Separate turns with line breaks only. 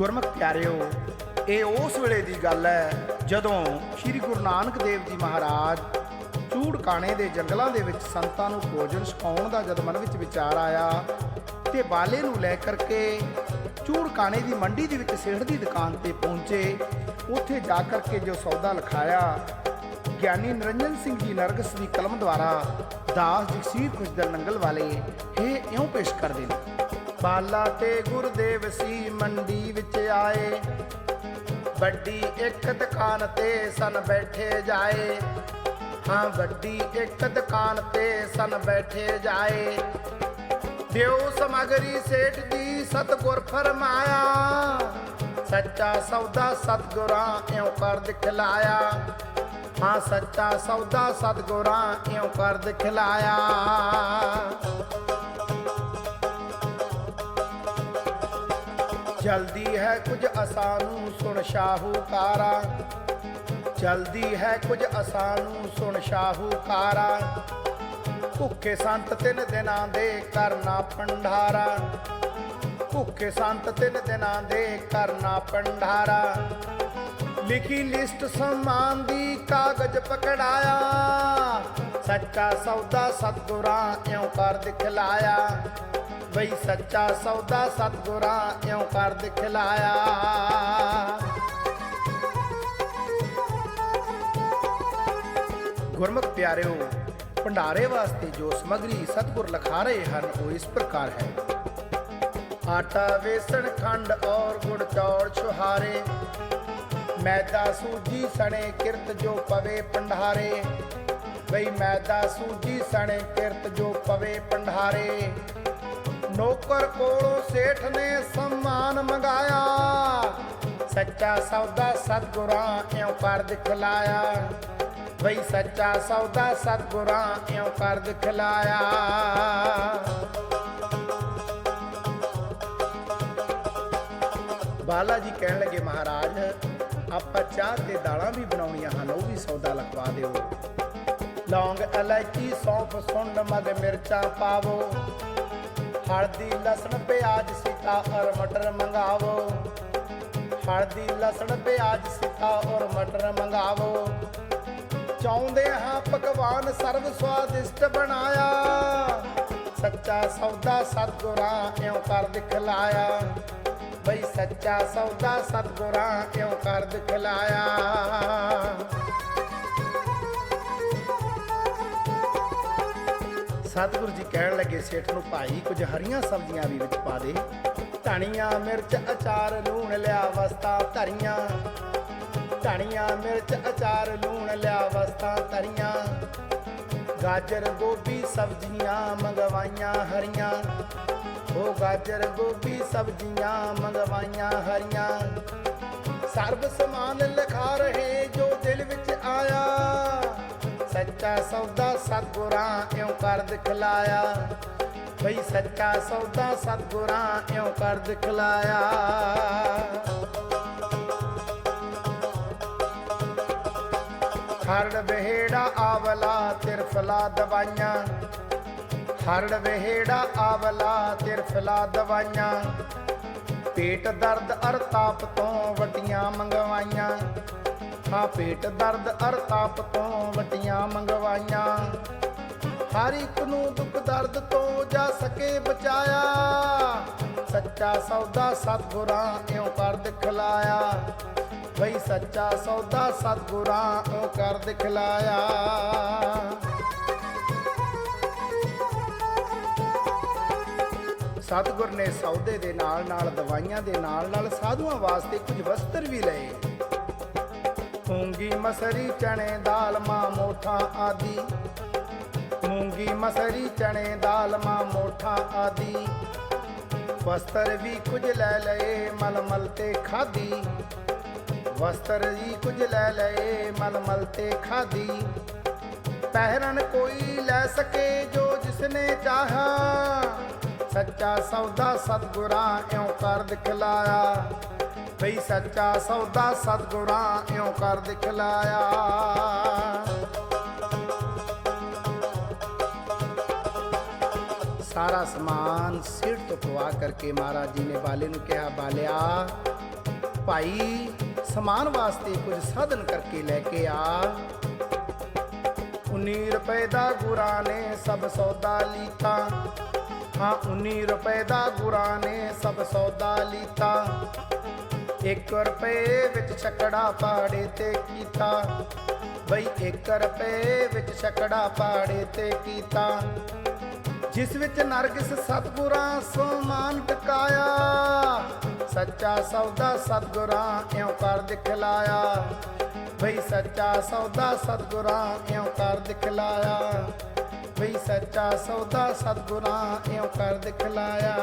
ਗੁਰਮੁਖ ਪਿਆਰਿਓ ਇਹ ਉਸ ਵੇਲੇ ਦੀ ਗੱਲ ਹੈ ਜਦੋਂ ਸ੍ਰੀ ਗੁਰੂ ਨਾਨਕ ਦੇਵ ਜੀ ਮਹਾਰਾਜ ਚੂੜਕਾਣੇ ਦੇ ਜੰਗਲਾਂ ਦੇ ਵਿੱਚ ਸੰਤਾਂ ਨੂੰ ਭੋਜਨ ਛਕਾਉਣ ਦਾ ਜਦ ਮਨ ਵਿੱਚ ਵਿਚਾਰ ਆਇਆ ਤੇ ਬਾਲੇ ਨੂੰ ਲੈ ਕਰਕੇ ਚੂੜਕਾਣੇ ਦੀ ਮੰਡੀ ਦੇ ਵਿੱਚ ਸੇਠ ਦੀ ਦੁਕਾਨ ਤੇ ਪਹੁੰਚੇ, ਉੱਥੇ ਜਾ ਕਰਕੇ ਜੋ ਸੌਦਾ ਲਿਖਾਇਆ, ਗਿਆਨੀ ਨਿਰੰਜਨ ਸਿੰਘ ਜੀ ਨਰਗਸ ਦੀ ਕਲਮ ਦੁਆਰਾ ਦਾਸ ਜਗਸੀਰ ਖੁਸ਼ਦਲ ਨੰਗਲ ਵਾਲੇ ਇਹ ਇਉਂ ਪੇਸ਼ ਕਰਦੇ ਨੇ। ਬਾਲਾ ਤੇ ਗੁਰਦੇਵ ਸੀ ਮੰਡੀ ਵਿੱਚ ਆਏ। ਵੱਡੀ ਇੱਕ ਦੁਕਾਨ ਤੇ ਸਨ ਬੈਠੇ ਜਾਏ। ਹਾਂ, ਵੱਡੀ ਇੱਕ ਦੁਕਾਨ ਤੇ ਸਨ ਬੈਠੇ ਜਾਏ। ਦਿਓ ਸਮਗਰੀ ਸੇਠ ਦੀ ਸਤਗੁਰ ਫਰਮਾਇਆ। ਸੱਚਾ ਸੌਦਾ ਸਤਗੁਰਾਂ ਇਉਂ ਕਰ ਦਿਖਲਾਇਆ। ਹਾਂ, ਸੱਚਾ ਸੌਦਾ ਸਤਗੁਰਾਂ ਇਉਂ ਕਰ ਦਿਖਲਾਇਆ। ਜਲਦੀ ਹੈ ਕੁਝ ਅਸਾਂ ਨੂੰ ਸੁਣ ਸ਼ਾਹੂਕਾਰਾ। ਜਲਦੀ ਹੈ ਕੁਝ ਅਸਾਂ ਨੂੰ ਸੁਣ ਸ਼ਾਹੂਕਾਰਾ। ਭੁੱਖੇ ਸੰਤ ਤਿੰਨ ਦਿਨਾਂ ਦੇ ਕਰਨਾ ਪੰਡਾਰਾ ਭੁੱਖੇ ਸੰਤ ਤਿੰਨ ਦਿਨਾਂ ਦੇ ਕਰਨਾ ਪੰਡਾਰਾ ਲਿਖੀ ਲਿਸਟ ਸਮਾਨ ਦੀ ਕਾਗਜ਼ ਪਕੜਾਇਆ। ਸੱਚਾ ਸੌਦਾ ਸਤਗੁਰਾਂ ਇਉਂ ਕਰ ਦਿਖਲਾਇਆ। ਬਈ ਸੱਚਾ ਸੌਦਾ ਸਤਗੁਰਾਂ ਇਉਂ ਕਰ ਦਿਖਲਾਇਆ। ਗੁਰਮੁਖ ਪਿਆਰਿਓ, ਭੰਡਾਰੇ ਵਾਸਤੇ ਜੋ ਸਮਗਰੀ ਸਤਗੁਰ ਲਖਾ ਰਹੇ ਹਨ, ਉਹ ਇਸ ਪ੍ਰਕਾਰ ਹੈ। ਆਟਾ, ਵੇਸਣ, ਖੰਡ ਔਰ ਗੁੜ ਚੌੜ ਛੁਹਾਰੇ। ਮੈਦਾ, ਸੂਜੀ, ਸਣੇ, ਕਿਰਤ ਜੋ ਪਵੇ ਭੰਡਾਰੇ। ਬਈ ਮੈਦਾ, ਸੂਜੀ, ਸਣੇ, ਕਿਰਤ ਜੋ ਪਵੇ ਭੰਡਾਰੇ। ਨੌਕਰ ਕੋਲੋਂ ਸੇਠ ਨੇ ਸਮਾਨ ਮੰਗਾਇਆ। ਸੱਚਾ ਸੌਦਾ ਸਤਗੁਰਾਂ ਇਉਂ ਕਰ ਦਿਖਲਾਇਆ। ਬਈ ਸੱਚਾ ਸੌਦਾ ਸਤਗੁਰਾਂ ਇਉਂ ਕਰ ਦਿਖਲਾਇਆ। ਬਾਲਾ ਜੀ ਕਹਿਣ ਲੱਗੇ, ਮਹਾਰਾਜ, ਆਪਾਂ ਚਾਹ ਤੇ ਦਾਲਾਂ ਵੀ ਬਣਾਉਣੀਆਂ ਹਨ, ਉਹ ਵੀ ਸੌਦਾ ਲਗਵਾ ਦਿਓ। ਲੌਂਗ ਇਲਾਇਚੀ, ਸੌਂਫ, ਸੁੰਡ ਮਦ ਮਿਰਚਾਂ ਪਾਵੋ। ਹਲਦੀ, ਲਸਣ, ਪਿਆਜ਼ ਸਿਕਾ ਔਰ ਮਟਰ ਮੰਗਾਵੋ। ਹਲਦੀ, ਲਸਣ, ਪਿਆਜ਼ ਸਿਕਾ ਔਰ ਮਟਰ ਮੰਗਾਵੋ। ਚਾਹੁੰਦੇ ਹਾਂ ਪਕਵਾਨ ਸਰਵ ਸਵਾਦਿਸ਼ਟ ਬਣਾਇਆ। ਸੱਚਾ ਸੌਦਾ ਸਤਗੁਰਾਂ ਇਉਂ ਕਰ ਦਿਖਲਾਇਆ। ਬਈ ਸੱਚਾ ਸੌਦਾ ਸਤਗੁਰਾਂ ਇਉਂ ਕਰ ਦਿਖਲਾਇਆ। ਸਤਿਗੁਰੂ ਜੀ ਕਹਿਣ ਲੱਗੇ ਸੇਠ ਨੂੰ, ਭਾਈ, ਕੁਝ ਹਰੀਆਂ ਸਬਜ਼ੀਆਂ ਵੀ ਵਿੱਚ ਪਾ ਦੇ। ਧਣੀਆਂ ਮਿਰਚ, ਅਚਾਰ, ਲੂਣ ਲਿਆ ਵਸਤਾ ਧਰੀਆਂ। ਧਣੀਆਂ ਮਿਰਚ, ਅਚਾਰ, ਲੂਣ ਲਿਆ ਵਸਤਾ ਧਰੀਆਂ। ਗਾਜਰ, ਗੋਭੀ ਸਬਜ਼ੀਆਂ ਮੰਗਵਾਈਆਂ ਹਰੀਆਂ। ਉਹ ਗਾਜਰ, ਗੋਭੀ ਸਬਜ਼ੀਆਂ ਮੰਗਵਾਈਆਂ ਹਰੀਆਂ। ਸਰਬ ਸਮਾਨ ਲਿਖਾ ਰਹੇ ਜੋ ਦਿਲ ਵਿੱਚ ਆਇਆ। ਸੱਚਾ ਸੌਦਾ ਸਤਗੁਰਾਂ ਇਉਂ ਕਰ ਦਿਖਲਾਇਆ। ਬਈ ਸੱਚਾ ਸੌਦਾ ਸਤਗੁਰਾਂ ਇਉਂ ਕਰ ਦਿਖਲਾਇਆ। ਹਰੜ ਬਹਿੜਾ ਆਵਲਾ ਤਿਰਫਲਾ ਦਵਾਈਆਂ। ਹਰੜ ਬਹਿੜਾ ਆਵਲਾ ਤਿਰਫਲਾ ਦਵਾਈਆਂ। ਪੇਟ ਦਰਦ ਅਰ ਤਾਪ ਤੋਂ ਵਟੀਆਂ ਮੰਗਵਾਈਆਂ। ਹਾਂ ਪੇਟ ਦਰਦ ਅਰ ਤਾਪ ਤੋਂ ਵਟੀਆਂ ਮੰਗਵਾਈਆਂ। ਹਰ ਇੱਕ ਨੂੰ ਦੁੱਖ ਦਰਦ ਤੋਂ ਜਾ ਸਕੇ ਬਚਾਇਆ। ਸੱਚਾ ਸੌਦਾ ਸਤਗੁਰਾਂ ਇਉਂ ਕਰ ਦਿਖਲਾਇਆ। ਬਈ ਸੱਚਾ ਸੌਦਾ ਸਤਗੁਰਾਂ ਇਉਂ ਕਰ ਦਿਖਲਾਇਆ। ਸਤਗੁਰ ਨੇ ਸੌਦੇ ਦੇ ਨਾਲ ਨਾਲ, ਦਵਾਈਆਂ ਦੇ ਨਾਲ ਨਾਲ ਸਾਧੂਆਂ ਵਾਸਤੇ ਕੁਝ ਵਸਤਰ ਵੀ ਲਏ। ਮੂੰਗੀ ਮਸਰੀ, ਚਣੇ, ਦਾਲ, ਮਾਂ, ਮੋਠਾ ਆਦਿ। ਮੂੰਗੀ ਮਸਰੀ, ਚਣੇ, ਦਾਲ, ਮਾਂ, ਮੋਠਾ ਆਦਿ। ਵਸਤਰ ਵੀ ਕੁਝ ਲੈ ਲਏ ਮਲ ਮਲ ਤੇ ਖਾਦੀ ਵਸਤਰ ਵੀ ਕੁਝ ਲੈ ਲਏ, ਮਲਮਲ ਤੇ ਖਾਦੀ ਪਹਿਰਨ ਕੋਈ ਲੈ ਸਕੇ ਜੋ ਜਿਸਨੇ ਚਾਹਾ ਸੱਚਾ ਸੌਦਾ ਸਤਗੁਰਾਂ ਇਉਂ ਕਰ ਦਿਖਲਾਇਆ। ਬਈ ਸੱਚਾ ਸੌਦਾ ਸਤਗੁਰਾਂ ਇਉਂ ਕਰ ਦਿਖਲਾਇਆ ਸਾਰਾ ਸਮਾਨ ਸਿਰ ਤੋਂ ਪਵਾ ਕਰਕੇ ਮਹਾਰਾਜ ਜੀ ਨੇ ਬਾਲੇ ਨੂੰ ਕਿਹਾ, ਬਾਲਿਆ, ਭਾਈ ਸਮਾਨ ਵਾਸਤੇ ਕੁਝ ਸਾਧਨ ਕਰਕੇ ਲੈ ਕੇ ਆ। 19 ਰੁਪਏ ਦਾ ਗੁਰਾਂ ਨੇ ਸਭ ਸੌਦਾ ਲੀਤਾ। ਹਾਂ 19 ਰੁਪਏ ਦਾ ਗੁਰਾਂ ਨੇ ਸਭ ਸੌਦਾ ਲੀਤਾ। 1 ਰੁਪਏ ਵਿੱਚ ਛਕੜਾ ਪਾੜੇ ਤੇ ਕੀਤਾ। ਬਈ 1 ਰੁਪਏ ਵਿੱਚ ਛਕੜਾ ਪਾੜੇ ਤੇ ਕੀਤਾ। ਜਿਸ ਵਿੱਚ ਨਰਗਿਸ ਸਤਗੁਰਾਂ ਸਮਾਨ ਟਿਕਾਇਆ। ਸੱਚਾ ਸੌਦਾ ਸਤਗੁਰਾਂ ਇਉਂ ਕਰ ਦਿਖਲਾਇਆ। ਬਈ ਸੱਚਾ ਸੌਦਾ ਸਤਗੁਰਾਂ ਇਉਂ ਕਰ ਦਿਖਲਾਇਆ। ਬਈ ਸੱਚਾ ਸੌਦਾ ਸਤਗੁਰਾਂ ਇਉਂ ਕਰ ਦਿਖਲਾਇਆ।